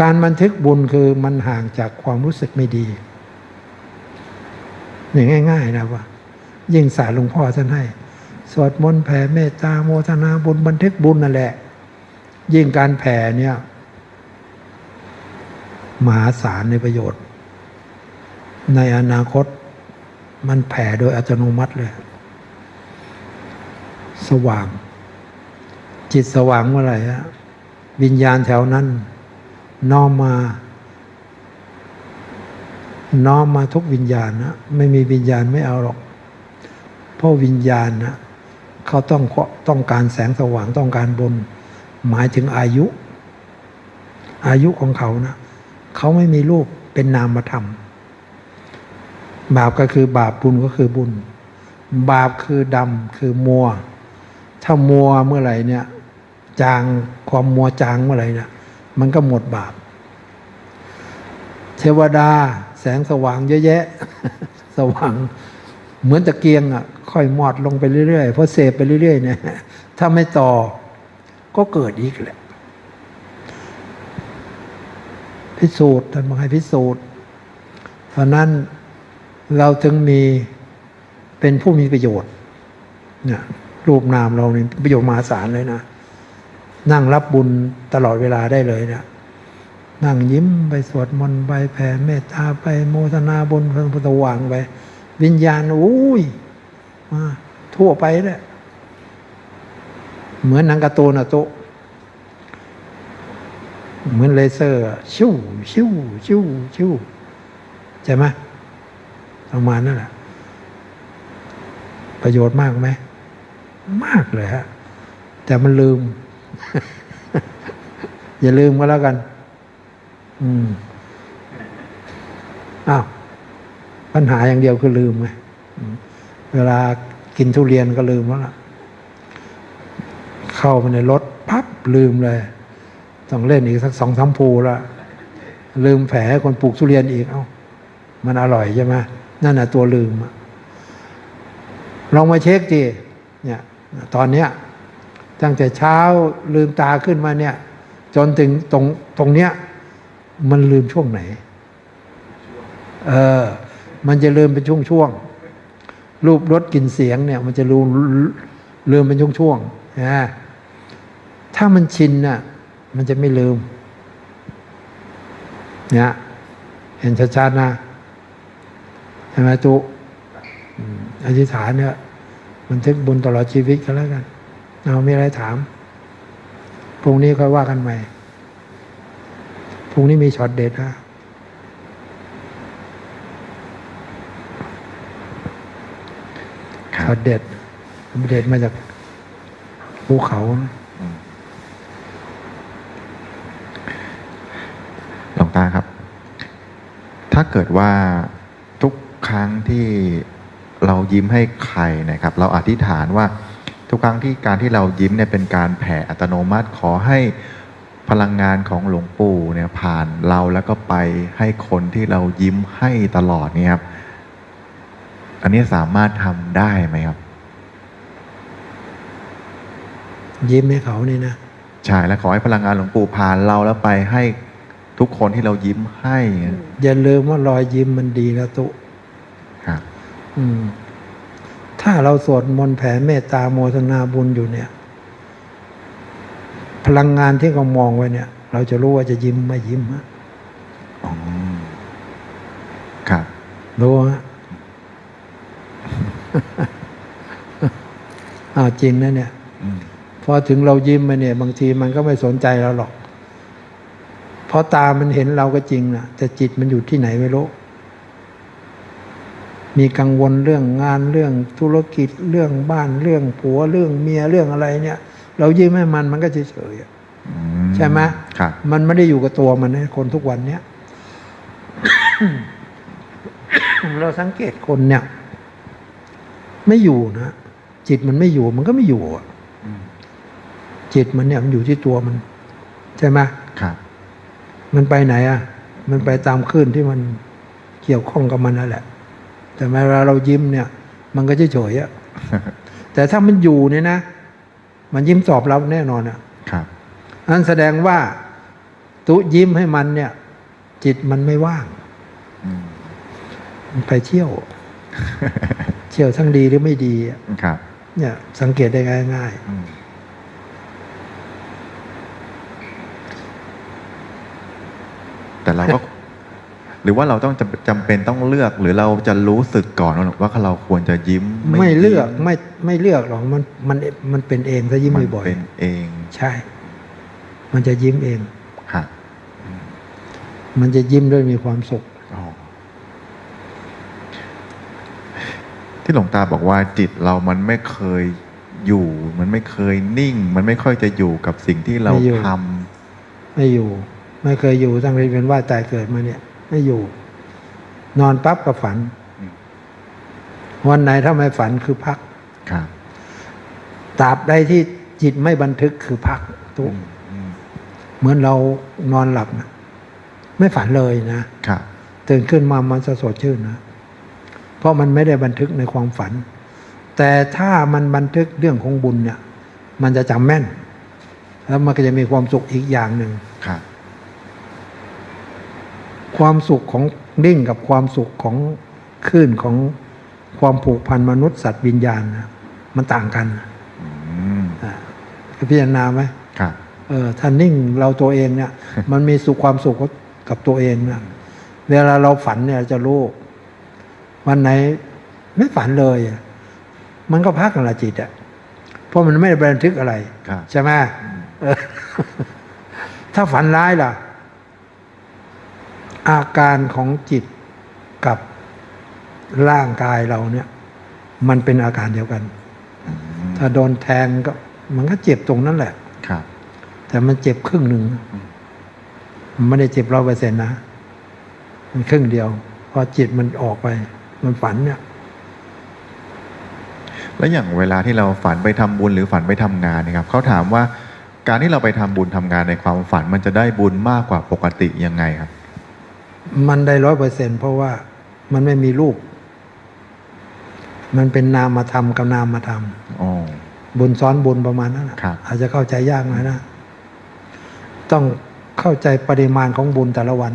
การบันทึกบุญคือมันห่างจากความรู้สึกไม่ดีอย่างง่าย ๆ นะว่า ยิ่งสายหลวงพ่อท่านให้ สวดมนต์แผ่เมตตาโมทนาบุญบันทึกบุญนั่นแหละ ยิ่งการแผ่เนี่ย มหาศาลในประโยชน์ ในอนาคตมันแผ่โดยอัตโนมัติเลย สว่าง จิตสว่างเมื่อไหร่ฮะวิญญาณแถวนั้น น้อมมาน้อมมาทุกวิญญาณนะไม่มีวิญญาณไม่เอาหรอก เพราะวิญญาณนะเขาต้องต้องการแสงสว่างต้องการบุญหมายถึงอายุ อายุของเขานะเขาไม่มีรูปเป็นนามธรรม บาปก็คือบาปบุญก็คือบุญ บาปคือดำคือมัว ถ้ามัวเมื่อไหร่เนี่ย จางความมัวจางเมื่อไหร่เนี่ย มันก็หมดบาป เทวดาแสงสว่างเยอะแยะ สว่างเหมือนตะเกียงอะ ค่อยมอดลงไปเรื่อยๆเพราะเสพไปเรื่อยๆเนี่ยถ้าไม่ต่อก็เกิดอีกแหละ พิสูจน์ท่านบอกให้พิสูจน์เพราะนั้นเราถึงมีเป็นผู้มีประโยชน์เนี่ยรูปนามเราเนี่ยประโยชน์มหาศาลเลยนะ นั่งรับบุญตลอดเวลาได้เลยเนะี่ยนั่งยิ้มไปสวดมนต์ไปแผ่เมตตาไปโมทนาบุญพระพุทธวางไป วิญญาณอุ้ยมาทั่วไปเลยเหมือนหนังกร์ตูนอะโตเหมือนเลเซอร์ชิวชิวชิวชิวใช่ไหมประมาณนั่นแหละประโยชน์มากไหม มากเลยฮะ แต่มันลืม อย่าลืมก็แล้วกัน อืมอ้าวปัญหาอย่างเดียวคือลืมไงเวลากินทุเรียนก็ลืมแล้วล่ะ เข้าไปในรถพับลืมเลย ต้องเล่นอีกสักสองสามภูละลืมแผลคนปลูกทุเรียนอีก เอ้า มันอร่อยใช่ไหมนั่นน่ะตัวลืมลองมาเช็คดิเนี่ย ตอนเนี้ย ตั้งแต่เช้าลืมตาขึ้นมาเนี่ย จนถึงตรงตรงเนี้ย มันลืมช่วงไหน เออ มันจะลืมเป็นช่วงๆรูปรสกลิ่นเสียงเนี่ย มันจะลืมลืมเป็นช่วงๆนะถ้ามันชินน่ะ มันจะไม่ลืมเนี่ยเห็นชัดๆนะใช่ไหมตุอธิษฐานเนี่ยบันทึกบุญตลอดชีวิตกันแล้วกัน เอามีอะไรถามพรุ่งนี้ค่อยว่ากันใหม่พรุ่งนี้มีช็อตเด็ดนะครัช็อบตเด็ดเด็ดมาจากภูเขานะหลวงตาครับ ถ้าเกิดว่าทุกครั้งที่เรายิ้มให้ใครนะครับ เราอธิษฐานว่า ทุกครั้งที่การที่เรายิ้มเนี่ยเป็นการแผ่อัตโนมัติขอให้พลังงานของหลวงปู่เนี่ยผ่านเราแล้วก็ไปให้คนที่เรายิ้มให้ตลอดเนี่ยครับ อันนี้สามารถทำได้ไหมครับ ยิ้มให้เขานี่นะใช่แล้วขอให้พลังงานหลวงปู่ผ่านเราแล้วไปให้ทุกคนที่เรายิ้มให้ อย่าลืมว่ารอยยิ้มมันดีแล้วตุครับ อืม ถ้าเราสวดมนต์แผ่เมตตาโมทนาบุญอยู่เนี่ย พลังงานที่เขามองไว้เนี่ย เราจะรู้ว่าจะยิ้มไม่ยิ้มฮะอ๋อครับรู้ฮะอ้าวจริงนะเนี่ยอืมพอถึงเรายิ้มมาเนี่ย บางทีมันก็ไม่สนใจเราหรอก เพราะตามันเห็นเราก็จริงนะแต่จิตมันอยู่ที่ไหนไม่รู้ มีกังวลเรื่องงานเรื่องธุรกิจเรื่องบ้านเรื่องผัวเรื่องเมียเรื่องอะไรเนี่ย เรายิ้มให้มันมันก็เฉยๆอะอืใช่ไหมครับมันไม่ได้อยู่กับตัวมันนะคนทุกวันเนี้ยเราสังเกตคนเนี่ย ไม่อยู่นะจิตมันไม่อยู่มันก็ไม่อยู่อะอืมจิตมันเนี่ยมันอยู่ที่ตัวมัน ใช่ไหมครับ มันไปไหนอะ มันไปตามคลื่นที่มันเกี่ยวข้องกับมันนั่นแหละ แต่เวลาเรายิ้มเนี่ย มันก็เฉยๆอะแต่ถ้ามันอยู่เนี่ยนะ มันยิ้มตอบรับแน่นอนอะครับนั่นแสดงว่าตุยิ้มให้มันเนี่ย จิตมันไม่ว่างอืมมันไปเที่ยว เที่ยวทั้งดีหรือไม่ดีอะครับ เนี่ย สังเกตได้ง่ายอืมแต่เราก็ หรือว่าเราต้องจำจำเป็นต้องเลือกหรือเราจะรู้สึกก่อนว่าเราควรจะยิ้มๆไม่เลือกยิ้มไม่ไม่เลือกหรอกมันมันมันเป็นเองถ้ายิ้มมันบ่อยเป็นเองๆใช่ มันจะยิ้มเองฮะมันจะยิ้มด้วยมีความสุขอ๋อที่หลวงตาบอกว่าจิตเรามันไม่เคยอยู่ มันไม่เคยนิ่ง มันไม่ค่อยจะอยู่กับสิ่งที่เราไม่อยู่ทไม่อยู่ ไม่เคยอยู่ตั้งแต่เป็นว่าตายเกิดมาเนี่ย ไม่อยู่ นอนปั๊บก็ฝันอืมวันไหนถ้าไม่ฝันคือพักำครับตราบใดที่จิตไม่บันทึกคือพักทุกอืมอืมเหมือนเรานอนหลับนะไม่ฝันเลยนะครับตื่นขึ้นมามันจะสดชื่นนะเพราะมันไม่ได้บันทึกในความฝัน แต่ถ้ามันบันทึกเรื่องของบุญเนี่ย มันจะจำแม่น แล้วมันก็จะมีความสุขอีกอย่างหนึ่งครับ ความสุขของนิ่งกับความสุขของคลื่นของความผูกพันมนุษย์สัตว์วิญญาณนะมันต่างกันอืมอ่าพิจารณาไหมครับเออถ้านิ่งเราตัวเองเนี่ย มันมีสุขความสุขกับตัวเองนะเวลาเราฝันเนี่ยจะรู้วันไหนไม่ฝันเลยอะมันก็พักกันละจิตอะเพราะมันไม่ได้บันทึกอะไรครับใช่ไหมเออถ้าฝันร้ายล่ะ อาการของจิตกับร่างกายเราเนี่ย มันเป็นอาการเดียวกันอืมถ้าโดนแทงก็มันก็เจ็บตรงนั้นแหละครับ แต่มันเจ็บครึ่งหนึ่งอืมมันไม่ได้เจ็บร้อยเปอร์เซ็นต์นะมันครึ่งเดียว พอจิตมันออกไป มันฝันเนี่ย แล้วอย่างเวลาที่เราฝันไปทำบุญหรือฝันไปทำงานเนะครับเขาถามว่าการที่เราไปทำบุญทำงานในความฝันมันจะได้บุญมากกว่าปกติยังไงครับ มันได้ร้อยเปอร์เซ็นเพราะว่ามันไม่มีรูป มันเป็นนามธรรมกับนามธรรมอ๋อบุญซ้อนบุญประมาณนั้นน่ะครับอาจจะเข้าใจยากหน่อยนะ ต้องเข้าใจปริมาณของบุญแต่ละวัน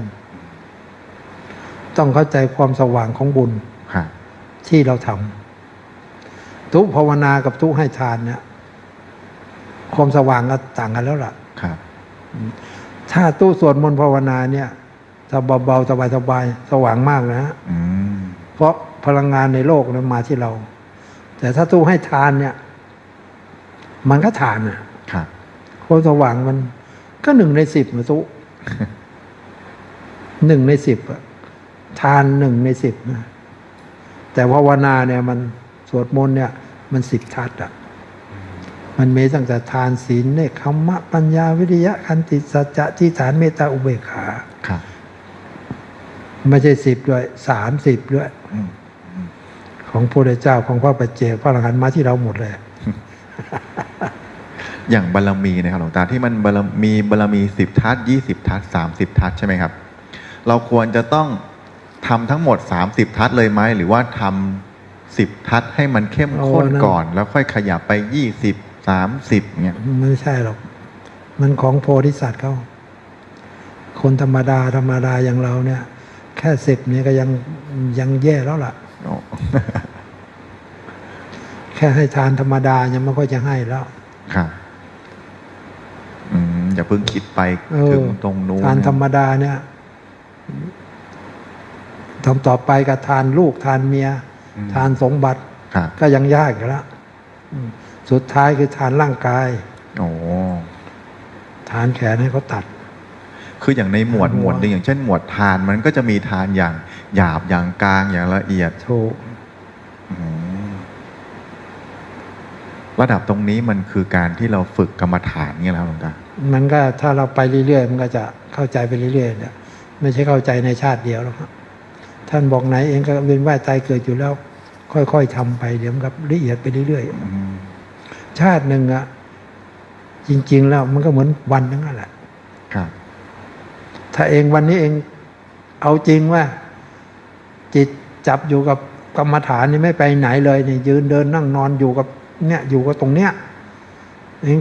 ต้องเข้าใจความสว่างของบุญครับที่เราทำทุกภาวนากับทุกให้ทานเนี่ยความสว่างก็ต่างกันแล้วล่ะครับถ้าตู้สวดมนต์ภาวนาเนี่ย ถ้าเบาๆสบายๆสว่างมากนะฮะอืมเพราะพลังงานในโลกนั้นมาที่เรา แต่ถ้าตู้ให้ทานเนี่ย มันก็ทานอะครับความสว่างมัน ก็หนึ่งในสิบนะตู้หนึ่งในสิบอะทานหนึ่งในสิบนะแต่ภาวนาเนี่ย มันสวดมนต์เนี่ย มันสิบทัศน์อะมันมีตั้งแต่ทานศีลเนคขมะปัญญาวิริยะคันติสัจจะที่ฐานเมตตาอุเบกขาครับ ไม่ใช่สิบด้วยสามสิบด้วยอืมของพระพุทธเจ้าของพระปัจเจกพระอรหันต์มาที่เราหมดเลย อย่างบารมีนะครับหลวงตาที่มันบารมีบารมีสิบทัศยี่สิบทัศสามสิบทัศใช่ไหมครับ เราควรจะต้องทำทั้งหมดสามสิบทัศเลยไหมหรือว่าทำสิบทัศให้มันเข้มข้นโอ้นั่นก่อน แล้วค่อยขยับไปยี่สิบสามสิบเนี่ยไม่ใช่หรอก มันของโพธิสัตว์เขาคนธรรมดาธรรมดาอย่างเราเนี่ย แค่สิบเนี่ยก็ยังยังแย่แล้วล่ะอ๋อแค่ให้ทานธรรมดายังไม่ค่อยจะให้แล้วครับอืมอย่าเพิ่งคิดไปเอถึองตรงนู้นทานธรรมดาเนี่ยทำต่อไปกับทานลูกทานเมียอืมทานสมบัติครับก็ยังยากอยู่แล้วอืมสุดท้ายคือทานร่างกาย โอ้ทานแขนให้เขาตัด คืออย่างในหมวดหัวหมวดหนึ่งอย่างเช่นหมวดทานมันก็จะมีทานอย่างหยาบอย่างกลางอย่างละเอียดถูกอืมระดับตรงนี้มันคือการที่เราฝึกกรรมฐานเนี่ยแหล้วหลวงตามันก็ถ้าเราไปเรื่อยๆมันก็จะเข้าใจไปเรื่อยๆเนี่ยไม่ใช่เข้าใจในชาติเดียวหรอกครับท่านบอกไหนเองก็เวียนว่ายตายเกิดอยู่แล้ว ค่อยๆทำไปเดี๋ยวมันก็ละเอียดไปเรื่อยอืมๆชาติหนึ่งอะจริง ๆ แล้วมันก็เหมือนวันนึงนั่นแหละครับ ถ้าเองวันนี้เองเอาจริงว่า จิตจับอยู่กับกรรมฐานนี่ไม่ไปไหนเลยเนี่ยยืนเดินนั่งนอนอยู่กับเนี่ยอยู่กับตรงเนี้ยเอง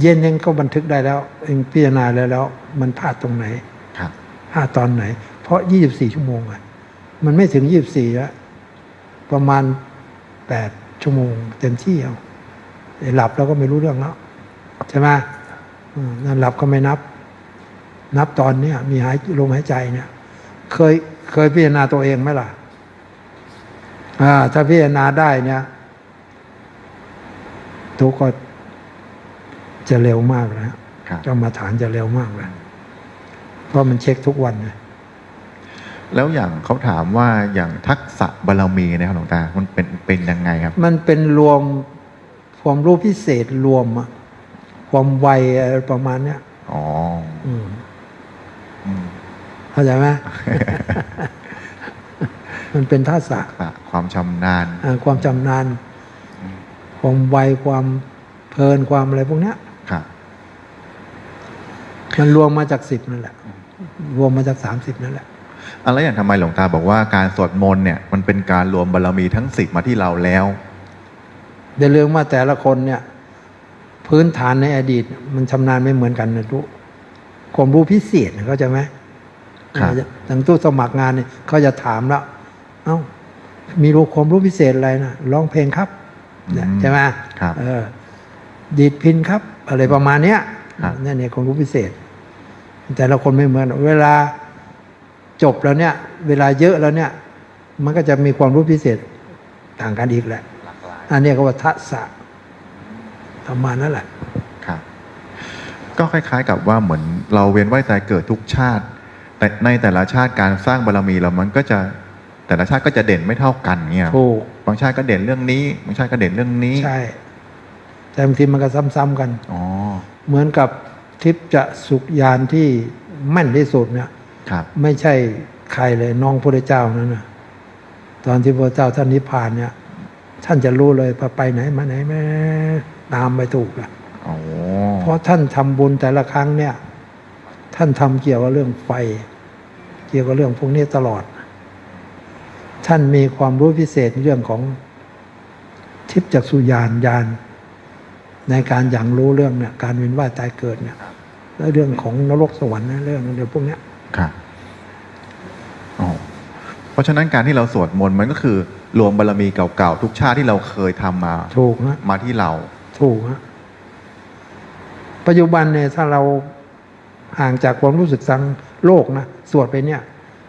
เย็นเองก็บันทึกได้แล้ว เองพิจารณาแล้วแล้ว มันพลาดตรงไหนครับพลาดตอนไหน เพราะยี่สิบสี่ชั่วโมงอะมันไม่ถึงยี่สิบสี่แล้วประมาณแปดชั่วโมง เต็มที่เอาไอ้หลับเราก็ไม่รู้เรื่องแล้วใช่ไหมอืมนั่นหลับก็ไม่นับ นับตอนเนี้ยมีหายลมหายใจเนี่ย เคยเคยพิจารณาตัวเองไหมล่ะ อ่า ถ้าพิจารณาได้เนี่ยทุกก็จะเร็วมากแล้วครับกรรมาฐานจะเร็วมากเลยเพราะมันเช็คทุกวันเลยแล้วอย่างเขาถามว่าอย่างทักษะบารมีนะครับหลวงตา มันเป็นเป็นยังไงครับ มันเป็นรวมความรู้พิเศษรวมอะความไวอะไรประมาณเนี้ยอ๋ออืมอืม เข้าใจไหมมันเป็นทักษะทักษะความชำนาญอ่าความจำนานความไวความเพลินความอะไรพวกเนี้ยครับมันรวมมาจากสิบนั่นแหละ รวมมาจากสามสิบนั่นแหละอะแล้วอย่างทำไมหลวงตาบอกว่าการสวดมนต์เนี่ย มันเป็นการรวมบารมีทั้งสิบมาที่เราแล้วเดี๋ยวเรื่องว่าแต่ละคนเนี่ย พื้นฐานในอดีต มันชำนาญไม่เหมือนกันนะทุกความรู้พิเศษเนี่ยเข้าใจไหม ครับทางตู้สมัครงานเนี่ยเขาจะถามแล้วเอ้ามีรู้ความรู้พิเศษอะไรนะร้องเพลงครับเนี่ยอืมใช่ไหมครับเออ ดีดพินครับ อะไรประมาณเนี้ยครับนั่นเนี่ยความรู้พิเศษ แต่ละคนไม่เหมือนเวลาจบแล้วเนี่ย เวลาเยอะแล้วเนี่ย มันก็จะมีความรู้พิเศษต่างกันอีกแหละอันเนี้ยก็ว่าทักษะประมาณนั่นแหละ ครับ ก็คล้าย ๆ กับว่าเหมือนเราเวียนว่ายตายเกิดทุกชาติ แต่ในแต่ละชาติการสร้างบารมีเรามันก็จะแต่ละชาติก็จะเด่นไม่เท่ากันเงี้ยถูกบางชาติก็เด่นเรื่องนี้บางชาติก็เด่นเรื่องนี้ใช่แต่บางทีมันก็ซ้ำๆกันอ๋อเหมือนกับทิพย์จะสุขยานที่แม่นที่สุดเนี่ยครับ ไม่ใช่ใครเลยน้องพระเจ้านั่นนะตอนที่พระเจ้าท่านนิพพานเนี่ย ท่านจะรู้เลยพอไปไหนมาไหนแม่ตามไปถูกอะอ๋อเพราะท่านทำบุญแต่ละครั้งเนี่ย ท่านทำเกี่ยวกับเรื่องไฟ เกี่ยวกับเรื่องพวกนี้ตลอด ท่านมีความรู้พิเศษเรื่องของทิพย์จักสุญานญาณในการอย่างรู้เรื่องเนี่ยการเวียนว่ายตายเกิดเนี่ยและเรื่องของนรกสวรรค์นะเรื่องเดี๋ยวพวกเนี้ยครับอ๋อเพราะฉะนั้นการที่เราสวดมนต์มันก็คือ รวมบารมีเก่าๆทุกชาติที่เราเคยทำมาถูกฮะมาที่เรา ถูกฮะปัจจุบันเนี่ยถ้าเรา ห่างจากความรู้สึกทางโลกนะสวดไปเนี่ย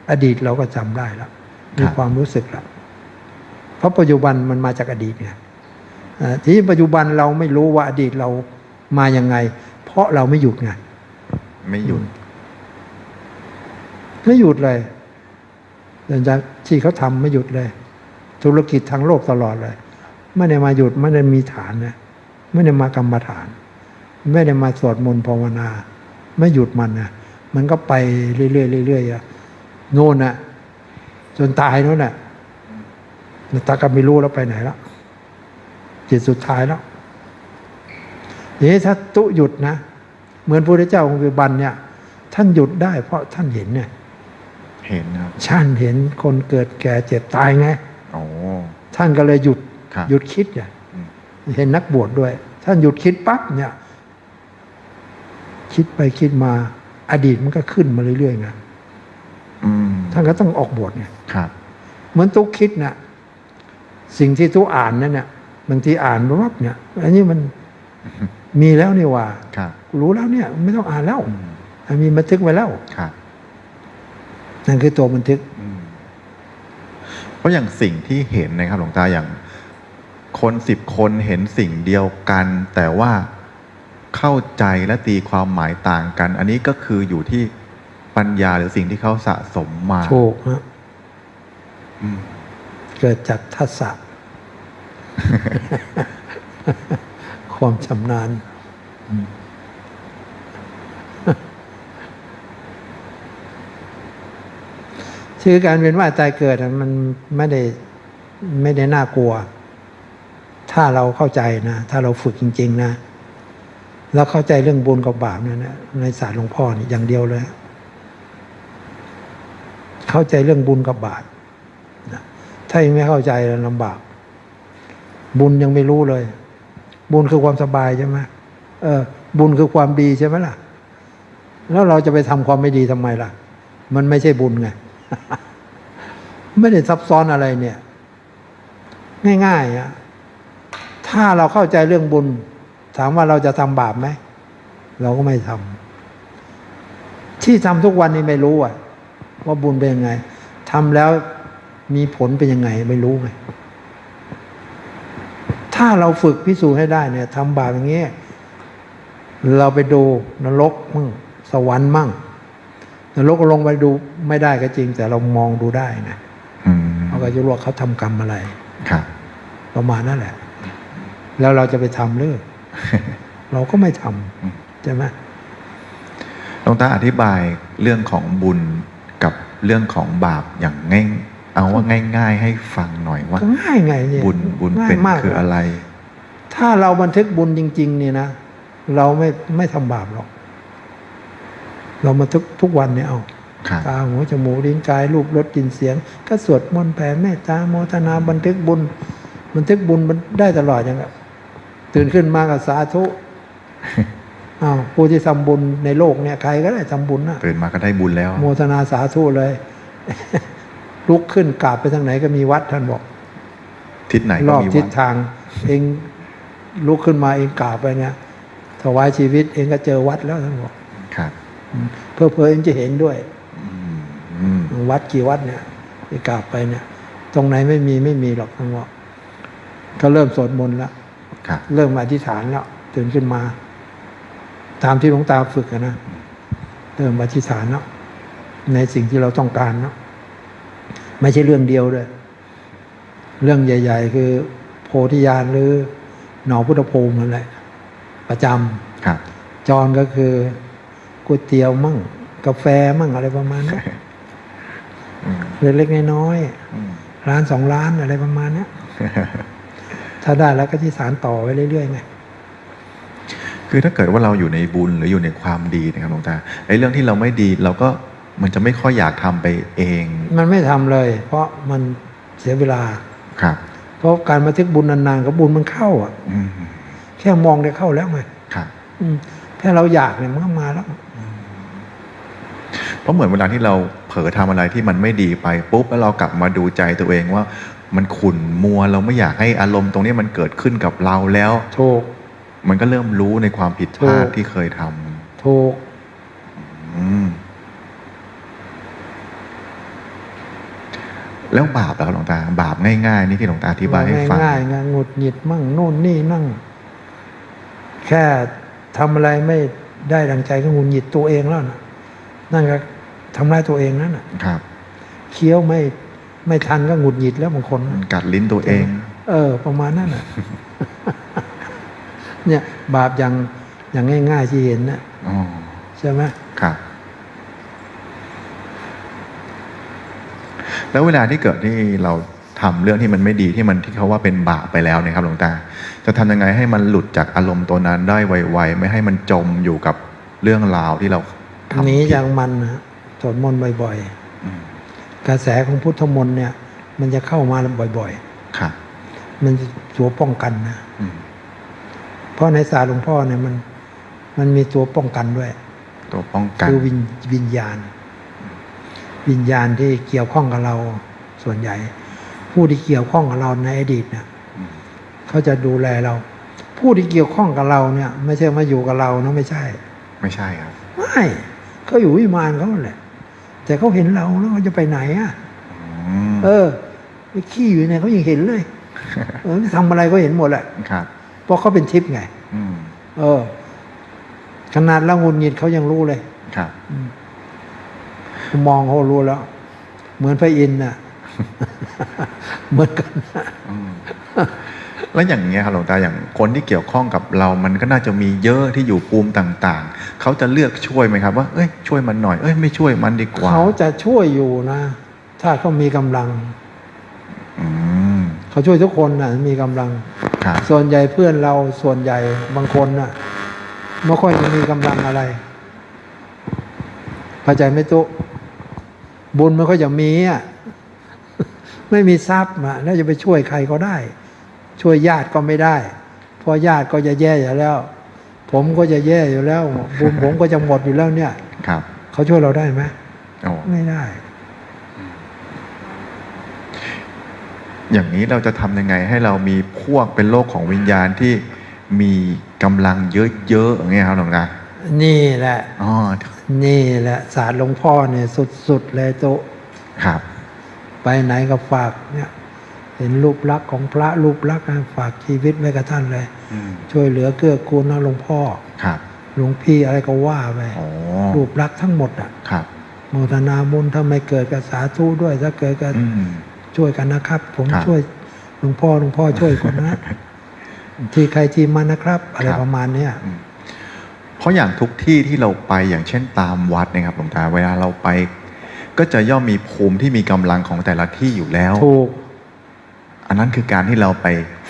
อดีตเราก็จำได้แล้วมีครับความรู้สึกแล้วเพราะปัจจุบันมันมาจากอดีตไงอ่าทีนี้ปัจจุบันเราไม่รู้ว่าอดีตเรามายังไง เพราะเราไม่หยุดไงไม่หยุด ไม่หยุดเลยแต่จากที่เขาทำไม่หยุดเลย ธุรกิจทางโลกตลอดเลยไม่ได้มาหยุดไม่ได้มีฐานนะไม่ได้มากรรมฐาน ไม่ได้มาสวดมนต์ภาวนา ไม่หยุดมันนะมันก็ไปเรื่อยๆเรื่อยๆอะโน่นน่ะ จนตายโน่นน่ะแล้วตาก็ไม่รู้แล้วไปไหนแล้วจิตสุดท้ายแล้วทีนี้ถ้าตุหยุดนะ เหมือนพระพุทธเจ้าองค์ปัจจุบันเนี่ย ท่านหยุดได้เพราะท่านเห็นเนี่ยเห็นนะครับท่านเห็นคนเกิดแก่เจ็บตายไงอ๋อท่านก็เลยหยุดครับหยุดคิดเนี่ยอืมเห็นนักบวชดด้วย ท่านหยุดคิดปั๊บเนี่ย คิดไปคิดมาอดีตมันก็ขึ้นมาเรื่อยๆไงอืมท่านก็ต้องออกบทไงครับเหมือนตุ๊กคิดนะสิ่งที่ตุ๊กอ่านนั่นเนี่ยบางทีอ่านปั๊บเนี่ย อันนี้มันมีแล้วนี่หว่าครับรู้แล้วเนี่ย ไม่ต้องอ่านแล้วอืมมันมีบันทึกไว้แล้วครับนั่นคือตัวบันทึกอืมเพราะอย่างสิ่งที่เห็นนะครับหลวงตาอย่าง คนสิบคนเห็นสิ่งเดียวกัน แต่ว่า เข้าใจและตีความหมายต่างกัน อันนี้ก็คืออยู่ที่ปัญญาหรือสิ่งที่เขาสะสมมาถูกฮะอืมเกิดจากทัศะความชำนาญชื่อการเวียนว่ายตายเกิดอะมันไม่ได้ไม่ได้น่ากลัว ถ้าเราเข้าใจนะ ถ้าเราฝึกจริง ๆ นะ แล้วเข้าใจเรื่องบุญกับบาปเนี่ยนะในศาสตร์หลวงพ่อนี่อย่างเดียวเลย เข้าใจเรื่องบุญกับบาปนะถ้ายังไม่เข้าใจลำบาก บุญยังไม่รู้เลย บุญคือความสบายใช่ไหมเออ บุญคือความดีใช่ไหมล่ะ แล้วเราจะไปทำความไม่ดีทำไมล่ะ มันไม่ใช่บุญไงไม่ได้ซับซ้อนอะไรเนี่ย ง่ายๆอะถ้าเราเข้าใจเรื่องบุญ ถามว่าเราจะทำบาปไหม เราก็ไม่ทำที่ทำทุกวันนี้ไม่รู้อะว่าบุญเป็นยังไงทำแล้วมีผลเป็นยังไงไม่รู้ไงถ้าเราฝึกพิสูจน์ให้ได้เนี่ยทำบาปอย่างเงี้ยเราไปดูนรกมั่งสวรรค์มั่งนรกก็ลงไปดูไม่ได้ก็จริง แต่เรามองดูได้นะอืมเราก็จะรู้ว่าเขาทำกรรมอะไร ครับ ประมาณนั่นแหละ แล้วเราจะไปทำหรือ เราก็ไม่ทำใช่ไหมหลวงตาอธิบายเรื่องของบุญกับเรื่องของบาปอย่างง่ายเอาว่าง่าย ๆ ให้ฟังหน่อยว่าก็ง่ายไงเนี่ยบุญบุญง่ายเป็นมากคืออะไร ถ้าเราบันทึกบุญจริง ๆ เนี่ยนะเราไม่ไม่ทำบาปหรอก เรามาทุกทุกวันเนี่ยเอาครับตาหูจมูกลิ้นกายรูปรสกลิ่นเสียง ก็สวดมนต์แผ่เมตตาโมทนาบันทึกบุญ บันทึกบุญมันได้ตลอดอย่างเงี้ย ตื่นขึ้นมากับสาธุอ้าวผู้ที่ทำบุญในโลกเนี่ยใครก็ได้ทำบุญนะตื่นมาก็ได้บุญแล้ว โมทนาสาธุเลย ลุกขึ้นกราบไปทางไหนก็มีวัดท่านบอก ทิศไหนรก็อบมีทิวัศดทาง เองลุกขึ้นมาเองกราบไปเนี่ยถวายชีวิตเองก็เจอวัดแล้วท่านบอกครับเพื่อเพอๆเองจะเห็นด้วยอืมอืมวัดกี่วัดเนี่ยไปกราบไปเนี่ย ตรงไหนไม่มีไม่มีหรอกท่านบอกก็เริ่มสวดมนต์แล้วครับ เริ่มอธิษฐานแล้วตื่นขึ้นมา ตามที่หลวงตาฝึกอะนะเริ่มอธิษฐานแล้วในสิ่งที่เราต้องการเนาะไม่ใช่เรื่องเดียวด้วยเรื่องใหญ่ ๆ คือโพธิญาณหรือหนอพุทธภูมินั่นแหละประจำครับจรก็คือก๋วยเตี๋ยวมั่ง กาแฟมั่งอะไรประมาณนี้อืมเล็กๆน้อยอืมๆร้านสองร้านอะไรประมาณเนี้ย ถ้าได้แล้วก็ที่สารต่อไว้เรื่อยๆไงคือถ้าเกิดว่าเราอยู่ในบุญหรืออยู่ในความดีนะครับหลวงตาไอ้เรื่องที่เราไม่ดีเราก็มันจะไม่ค่อยอยากทำไปเอง มันไม่ทำเลย เพราะมันเสียเวลาครับ เพราะการบันทึกบุญนานๆกับบุญมันเข้า อะอืมแค่มองได้เข้าแล้วไงครับ อืมแค่เราอยากเนี่ยมันก็มาแล้วเพราะเหมือนเวลาที่เราเผลอทำอะไรที่มันไม่ดีไปปุ๊บแล้วเรากลับมาดูใจตัวเองว่า มันขุ่นมัวเราไม่อยากให้อารมณ์ตรงนี้มันเกิดขึ้นกับเราแล้วถูกมันก็เริ่มรู้ในความผิดพลาดถูกที่เคยทำถูกอืมแล้วบาปแล้วหลวงตา บาปง่ายๆ นี่ที่หลวงตาอธิบายให้ฟังง่ายๆไงหงุดหงิดมั่งโน่นนี่นั่ง แค่ทำอะไรไม่ได้ดังใจก็หงุดหงิดตัวเองแล้วนะนั่นก็ทำร้ายตัวเองนั่นน่ะครับ เคี้ยวไม่ ไม่ทันก็หงุดหงิดแล้วบางคนมันกัดลิ้นตัวเอง เออ ประมาณนั้นน่ะ เนี่ยบาปอย่างอย่างง่าย ๆ ที่เห็นนะอ๋อใช่ไหมครับ แล้วเวลาที่เกิดที่เราทำเรื่องที่มันไม่ดีที่มันที่เขาว่าเป็นบาปไปแล้วเนี่ยครับหลวงตา จะทำยังไงให้มันหลุดจากอารมณ์ตัวนั้นได้ไวๆไม่ให้มันจมอยู่กับเรื่องราวที่เราทำหนีผิดจากมันนะสวดมนต์บ่อยอืมๆ กระแสของพุทธมนต์เนี่ย มันจะเข้ามาบ่อยครับๆมันจะตัวป้องกันนะอืมเพราะในศาสตร์หลวงพ่อเนี่ยมัน มันมีตัวป้องกันด้วย ตัวป้องกันคือวิญวิญญาณ วิญญาณที่เกี่ยวข้องกับเราส่วนใหญ่ ผู้ที่เกี่ยวข้องกับเราในอดีตเนี่ยอืมเขาจะดูแลเรา ผู้ที่เกี่ยวข้องกับเราเนี่ย ไม่ใช่มาอยู่กับเรานะไม่ใช่ ไม่ใช่ครับไม่เขาอยู่วิมานเขาแหละ แต่เขาเห็นเราแล้วเขาจะไปไหนอะอืมเออไปขี้อยู่เนี่ยเขายังเห็นเลยเออทำอะไรก็เห็นหมดแหละครับเพราะเขาเป็นทิพย์ไงอืมเออ ขนาดละงุนงิดเขายังรู้เลยครับมองเขารู้แล้ว เหมือนพระอินทร์น่ะ เหมือนกันน่ะอืม แล้วอย่างเงี้ยครับหลวงตาอย่างคนที่เกี่ยวข้องกับเรา มันก็น่าจะมีเยอะที่อยู่ภูมิต่างๆ เขาจะเลือกช่วยไหมครับว่าเอ้ยช่วยมันหน่อยเอ้ยไม่ช่วยมันดีกว่าเขาจะช่วยอยู่นะ ถ้าเขามีกำลังอืมเขาช่วยทุกคนน่ะมีกำลังครับส่วนใหญ่เพื่อนเราส่วนใหญ่บางคนน่ะไม่ค่อยจะมีกำลังอะไรเข้าใจไหมตุบุญไม่ค่อยจะมีอะไม่มีทรัพย์อะแล้วจะไปช่วยใครก็ได้ ช่วยญาติก็ไม่ได้ เพราะญาติก็จะแย่อยู่แล้ว ผมก็จะแย่อยู่แล้วบุญผมก็จะหมดอยู่แล้วเนี่ย ครับ เขาช่วยเราได้ไหมโอ้ไม่ได้ อย่างนี้เราจะทำยังไง ให้เรามีพวกเป็นโลกของวิญญาณที่มีกำลังเยอะๆอย่างเงี้ยครับหลวงตานี่แหละอ๋อนี่แหละศาสตร์หลวงพ่อเนี่ยสุดๆเลยโตะครับ ไปไหนก็ฝากเนี่ย เห็นรูปลักษณ์ของพระรูปลักษณ์นะฝากชีวิตไว้กับท่านเลยอืมช่วยเหลือเกื้อกูลนะหลวงพ่อครับหลวงพี่อะไรก็ว่าไปอ๋อรูปลักษณ์ทั้งหมดอะครับโมทนาบุญถ้าไม่เกิดกับสาธุด้วยถ้าเกิดกับอืมช่วยกันนะครับ ผมครับช่วยหลวงพ่อหลวงพ่อช่วยคนนะที่ใครที่มันนะครับ อะไรครับประมาณเนี้ยเพราะอย่างทุกที่ที่เราไปอย่างเช่นตามวัดเนะครับหลวงตาเวลาเราไป ก็จะย่อมมีภูมิที่มีกำลังของแต่ละที่อยู่แล้วถูก อันนั้นคือการที่เราไป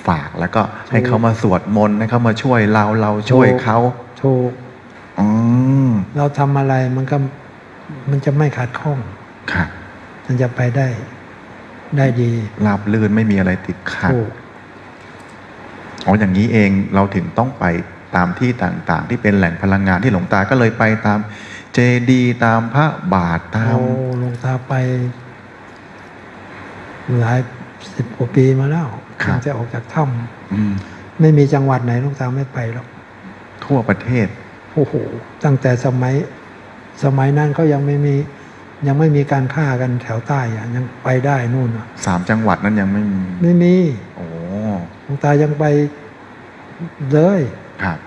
ฝากแล้วก็ให้ถูกเขามาสวดมนต์ให้เขามาช่วยเราเราช่วยถูกเขาถูกอืมเราทำอะไรมันก็มันจะไม่ขาดข้องค่ะมันจะไปได้ ได้ดีราบลื่นไม่มีอะไรติดขัดถูกอ๋ออย่างนี้เองเราถึงต้องไปตามที่ต่างๆ ที่เป็นแหล่งพลังงานที่หลวงตาก็เลยไปตามเจดีย์ตามพระบาทตามโอ้หลวงตาไปหลาย สิบกว่าปีมาแล้วตั้งแต่ออกจากถ้อืมำไม่มีจังหวัดไหนหลวงตาไม่ไปหรอกทั่วประเทศ โอ้โหตั้งแต่สมัยสมัยนั้นเขายังไม่มียังไม่มีการฆ่ากันแถวใต้อะยังไปได้นู่นอะสามจังหวัดนั้นยังไม่มี ไม่มีโอ้หลวงตายังไปเลยครับ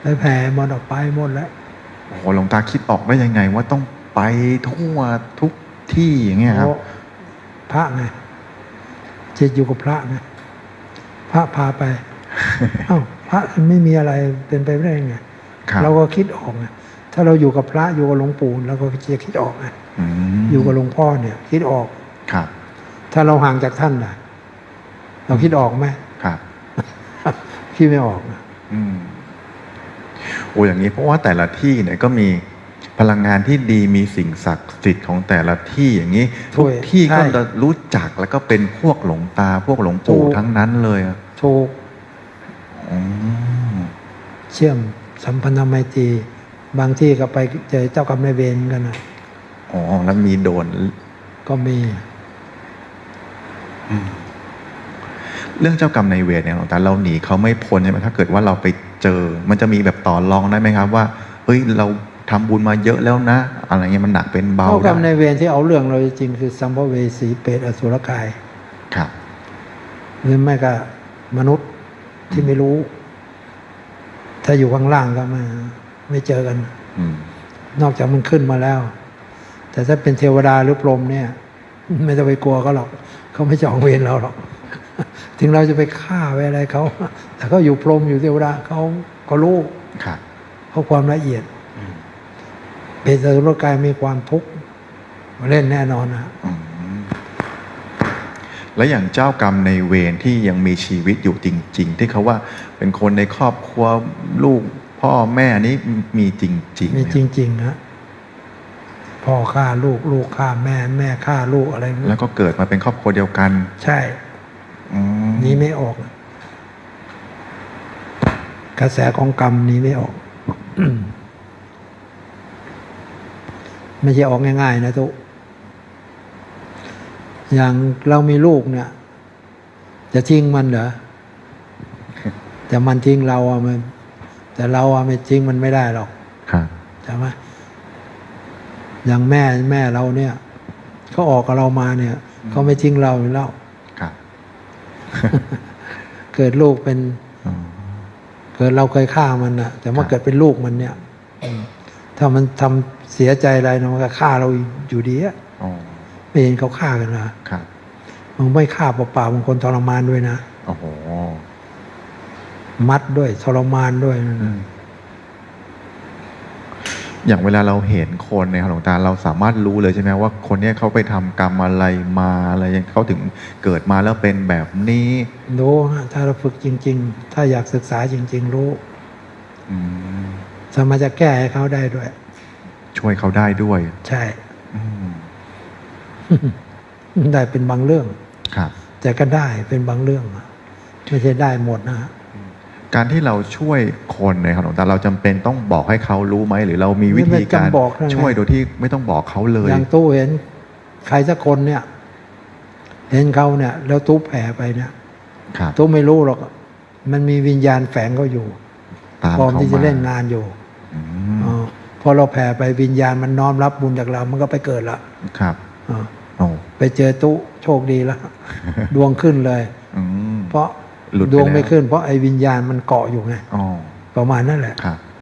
ไปแผ่หมดออกไปหมดแล้ว โอ้โหหลวงตาคิดออกได้ยังไงว่าต้องไปทั่วทุกที่อย่างเงี้ยครับ เพราะพระไง จิตอยู่กับพระไงพระพาไป เอ้าพระมันไม่มีอะไรเป็นไปไม่ได้ไงครับเราก็คิดออกไงถ้าเราอยู่กับพระอยู่กับหลวงปู่เราก็จะคิดออกไงอืมอยู่กับหลวงพ่อเนี่ย คิดออกครับ ถ้าเราห่างจากท่านน่ะเราคิดออกไหมครับคิดไม่ออกนะอืมโอ้อย่างนี้เพราะว่าแต่ละที่เนี่ยก็มี พลังงานที่ดีมีสิ่งศักดิ์สิทธิ์ของแต่ละที่อย่างนี้ทุกที่ก็จะรู้จักแล้วก็เป็นพวกหลวงตาพวกหลวงปู่ทั้งนั้นเลยอะถูกอืมเชื่อมสัมพันธไมตรีบางที่ก็ไปเจอเจ้ากรรมนายเวรกันนะอ๋อแล้วมีโดน ก็มี เรื่องเจ้ากรรมนายเวรเนี่ยหลวงตาเราหนีเขาไม่พ้นใช่ไหมถ้าเกิดว่าเราไปเจอ มันจะมีแบบต่อรองได้ไหมครับ ว่าเฮ้ยเรา ทำบุญมาเยอะแล้วนะ อะไรเงี้ยมันหนักเป็นเบาเจ้ากรรมได้นายเวรที่เอาเรื่องเราจริงๆคือสัมภเวสีเปรตอสุรกาย ครับหรือไม่ก็มนุษย์ที่ไม่รู้ ถ้าอยู่ข้างล่างก็ไมาไม่เจอกันอืมนอกจากมันขึ้นมาแล้ว แต่ถ้าเป็นเทวดาหรือพรหมเนี่ย ไม่ต้องไปกลัวเขาหรอก เขาไม่จองเวรเราหรอกถึงเราจะไปฆ่าไปอะไรเขาแต่เขาอยู่พรหมอยู่เทวดาเขาเขารู้ครับเขาความละเอียด เป็นสรุปกายมีความทุกข์มาเล่นแน่นอนนะอืมแล้วอย่างเจ้ากรรมในายเวรที่ยังมีชีวิตอยู่จริง ๆ ที่เขาว่าเป็นคนในครอบครัวลูก พ่อแม่นี่มีจริงๆมีไหจริงๆนะพ่อฆ่าลูกลูกฆ่าแม่แม่ฆ่าลูกอะไรแล้วก็เกิดมาเป็นครอบครัวเดียวกัน ใช่อืมหนี้ไม่ออก กระแสของกรรมหนี้ไม่ออก ไม่ใช่ออกง่ายๆนะทุกอย่างเรามีลูกเนี่ย จะทิ้งมันเหรอแต่มันทิ้งเราอะมัน แต่เราอะไม่ทิ้งมันไม่ได้หรอกครับใช่ไหมอย่างแม่แม่เราเนี่ยเขาออกกับเรามาเนี่ยเขาไม่ทิ้งเราอยู่แล้วครับเกิดลูกเป็นอืมเกิดเราเคยฆ่ามันนะแต่ว่าครับเกิดเป็นลูกมันเนี่ยอืมถ้ามันทำ เสียใจอะไรนะมันก็ฆ่าเราอยู่ดีอะอ๋อไม่เห็นเขาฆ่ากันนะครับมันไม่ฆ่าเปล่าๆบางคนทรมานด้วยนะโอ้โห มัดด้วยทรมานด้วยนะอืม อย่างเวลาเราเห็นคนในยครับหลวงตาเราสามารถรู้เลยใช่ไหมว่าคนเนี้ยเขาไปทำกรรมอะไรมาอะไรยังเขาถึงเกิดมาแล้วเป็นแบบนี้รู้ฮะถ้าเราฝึกจริง ๆ ถ้าอยากศึกษาจริง ๆ รู้อืม สามารถจะแก้ให้เขาได้ด้วย ช่วยเขาได้ด้วย ใช่อืมได้เป็นบางเรื่องครับ แต่ก็ได้เป็นบางเรื่องอะไม่ใช่ได้หมดนะฮะการที่เราช่วยคนเนี่ยครับหลวงตาเราจำเป็นต้องบอกให้เขารู้ไหมหรือเรามีวิธีการไม่จำบอกนะช่วยโดยที่ไม่ต้องบอกเขาเลย อย่างตู้เห็นใครสักคนเนี่ย เห็นเขาเนี่ย แล้วตู้แผ่ไปเนี่ยครับตู้ไม่รู้หรอก มันมีวิญญาณแฝงเขาอยู่ตามพร้อมเขาที่จะมาเล่นงานอยู่อืมออ พอเราแผ่ไปวิญญาณมันน้อมรับบุญจากเรา มันก็ไปเกิดละครับอ่าโอ้ไปเจอตู้โชคดีแล้วดวงขึ้นเลยอืมเพราะหลุดไปดวงไม่แล้วขึ้น เพราะไอ้วิญญาณมันเกาะอยู่ไงอ๋อประมาณนั่นแหละครับ